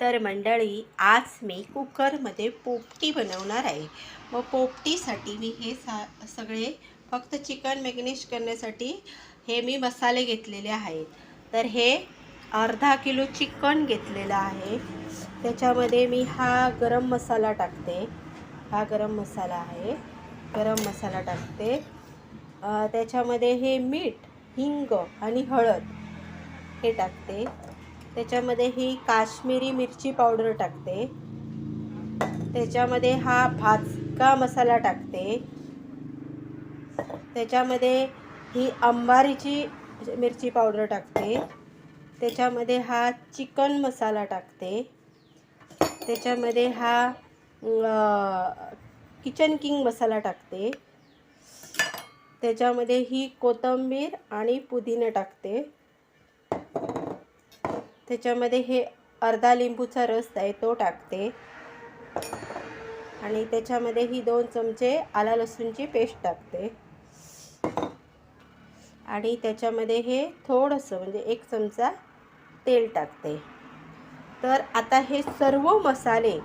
तर मंडळी आज मी कुकरमध्ये पोपटी बनवणार आहे. मग पोपटीसाठी मी हे सा सगळे फक्त चिकन मॅग्नेश करण्यासाठी हे मी मसाले घेतलेले आहेत. तर हे अर्धा किलो चिकन घेतलेलं आहे. त्याच्यामध्ये मी हा गरम मसाला टाकते. हा गरम मसाला आहे. गरम मसाला टाकते. त्याच्यामध्ये हे मीठ हिंग आणि हळद हे टाकते. त्याच्यामध्ये ही काश्मीरी मिरची पावडर टाकते. त्याच्यामध्ये हा भाजका मसाला टाकते. त्याच्यामध्ये ही अंबारीची मिरची पावडर टाकते. त्याच्यामध्ये हा चिकन मसाला टाकते. त्याच्यामध्ये हा किचन किंग मसाला टाकते. त्याच्यामध्ये ही कोथिंबीर आणि पुदिना टाकते. त्याच्यामध्ये हे अर्धा लिंबूचा रस आहे तो टाकते. आणि त्याच्यामध्ये ही दोन चमचे आला लसूणची पेस्ट टाकते. आणि त्याच्यामध्ये हे थोडंसं म्हणजे एक चमचा तेल टाकते. तर आता हे सर्व मसाले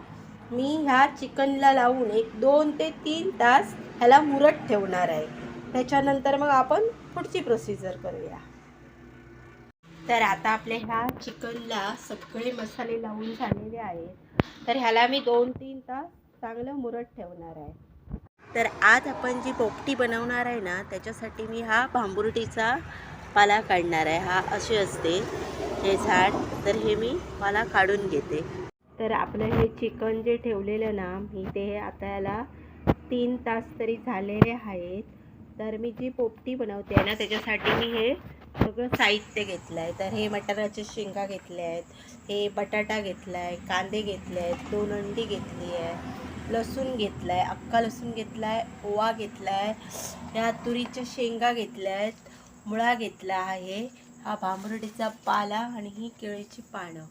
मी ह्या चिकनला लावून एक दोन ते तीन तास ह्याला मुरट ठेवणार आहे. त्याच्यानंतर मग आपण पुढची प्रोसिजर करूया. तर आता आपल्या ह्या चिकनला सगळे मसाले लावून झालेले आहेत. तर ह्याला मी दोन तीन तास चांगलं मुरत ठेवणार आहे. तर आज आपण जी पोपटी बनवणार आहे ना त्याच्यासाठी मी हा भांबुर्टीचा पाला काढणार आहे. हा असे असते हे झाड. तर हे मी पाला काढून घेते. तर आपलं हे चिकन जे ठेवलेलं ना मी ते आता याला तीन तास तरी झालेले आहेत. तर मी जी पोपटी बनवते ना त्याच्यासाठी मी हे सगळं साहित्य घेतलं आहे तर हे मटाराच्या शेंगा घेतल्या आहेत हे बटाटा घेतला आहे कांदे घेतले आहेत दोन अंडी घेतली आहे लसूण घेतला आहे अख्खा लसूण घेतला आहे ओवा घेतला आहे ह्या तुरीच्या शेंगा घेतल्या आहेत मुळा घेतला आहे हा भांबुर्डीचा पाला आणि ही केळीची पानं.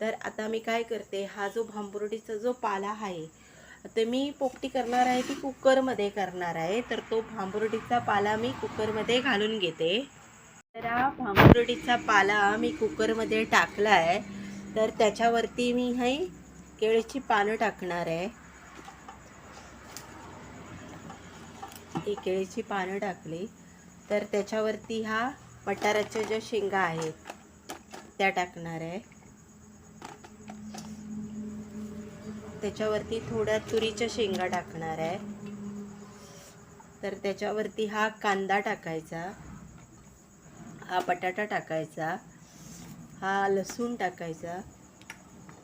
तर आता मी काय करते हा जो भांबुर्डीचा जो पाला आहे तर मी पोपटी करणार आहे ती कुकरमध्ये करणार आहे. तर तो भांबुर्डीचा पाला मी कुकरमध्ये घालून घेते. जरा हा पाला मी कुकरमध्ये टाकला आहे तर त्याच्यावरती मी हे केळीची पानं टाकणार आहे. ही केळीची पानं टाकली. तर त्याच्यावरती हा मटाराच्या ज्या शेंगा आहेत त्या टाकणार आहे. त्याच्यावरती थोड्या तुरीच्या शेंगा टाकणार आहे. तर त्याच्यावरती हा कांदा टाकायचा. हा बटाटा टाकायचा हा लसूण टाकायचा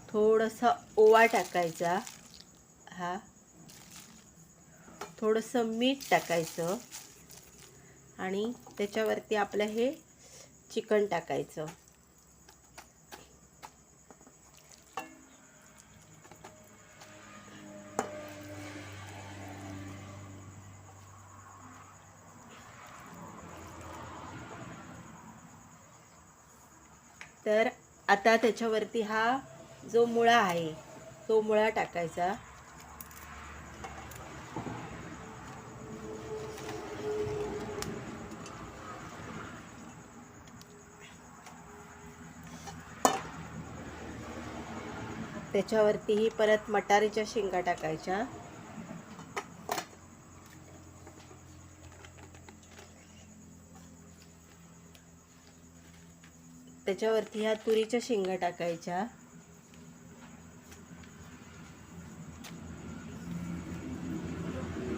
थोडंसं ओवा टाकायचा हा. थोडंसं मीठ टाकायचं आणि त्याच्यावरती आपलं हे चिकन टाकायचं. तर आता त्याच्यावरती हा जो मुळा आहे तो मुळा टाकायचा. त्याच्यावरतीही परत मटारीच्या शेंगा टाकायच्या. त्याच्यावरती ह्या तुरीच्या शेंगा टाकायच्या.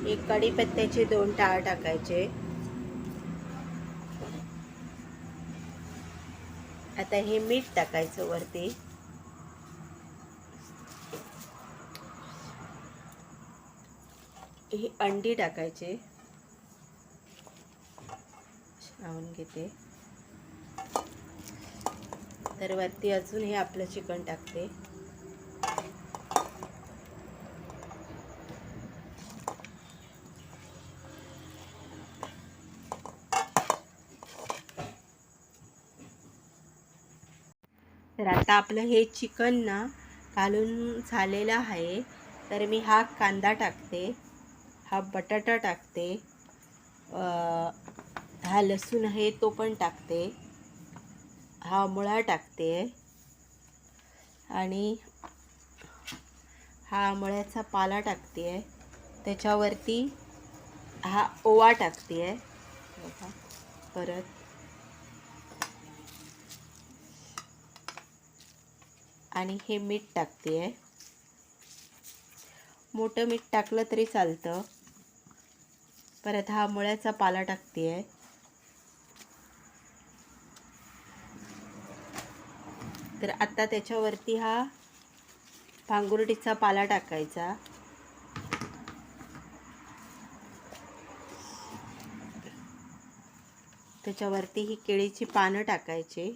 एक कढीपत्त्याचे दोन टाळ टाकायचे. आता हे मीठ टाकायचं वरती. ही अंडी टाकायचे. लावून घेते. तर वरती अजून हे आपलं चिकन टाकते. तर आता आपलं हे चिकन ना घालून झालेलं आहे. तर मी हा कांदा टाकते हा बटाटा टाकते हा लसूण आहे तो पण टाकते. हा मुळा टाकते. आणि हा आमळ्याचा पाला टाकते. आहे त्याच्यावरती हा ओवा टाकते. आहे बघा परत. आणि हे मीठ टाकते. आहे मोठं मीठ टाकलं तरी चालतं. परत हा मुळ्याचा पाला टाकते. आहे तर आता त्याच्यावरती हा भांगुरटीचा पाला टाकायचा. त्याच्यावरती ही केळीची पानं टाकायची.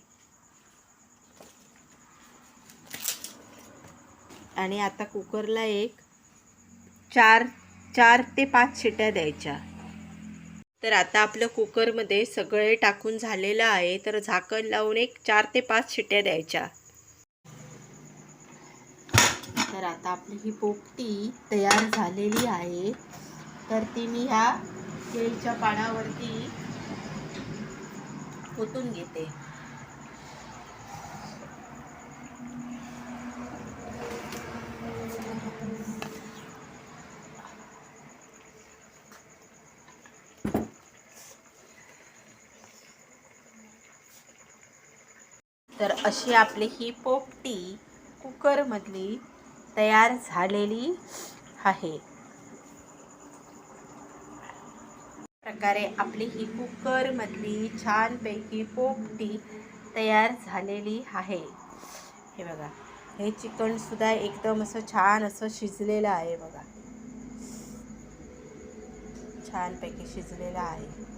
आणि आता कुकरला एक चार चार ते पाच शिट्या द्यायच्या. तर आता आपलं कुकरमध्ये सगळे टाकून झालेलं आहे तर झाकण लावून एक चार ते पाच शिट्या द्यायच्या. तर आता आपली ही पोपटी तयार झालेली आहे. तर ती मी ह्या केळीच्या पानावरती ओतून घेते. तर अशी आपली ही पोपटी कुकरमधली तयार झालेली आहे. प्रकारे आपली ही कुकरमधली छानपैकी पोपटी तयार झालेली आहे. हे बघा हे चिकनसुद्धा एकदम असं छान असं शिजलेलं आहे बघा. छानपैकी शिजलेलं आहे.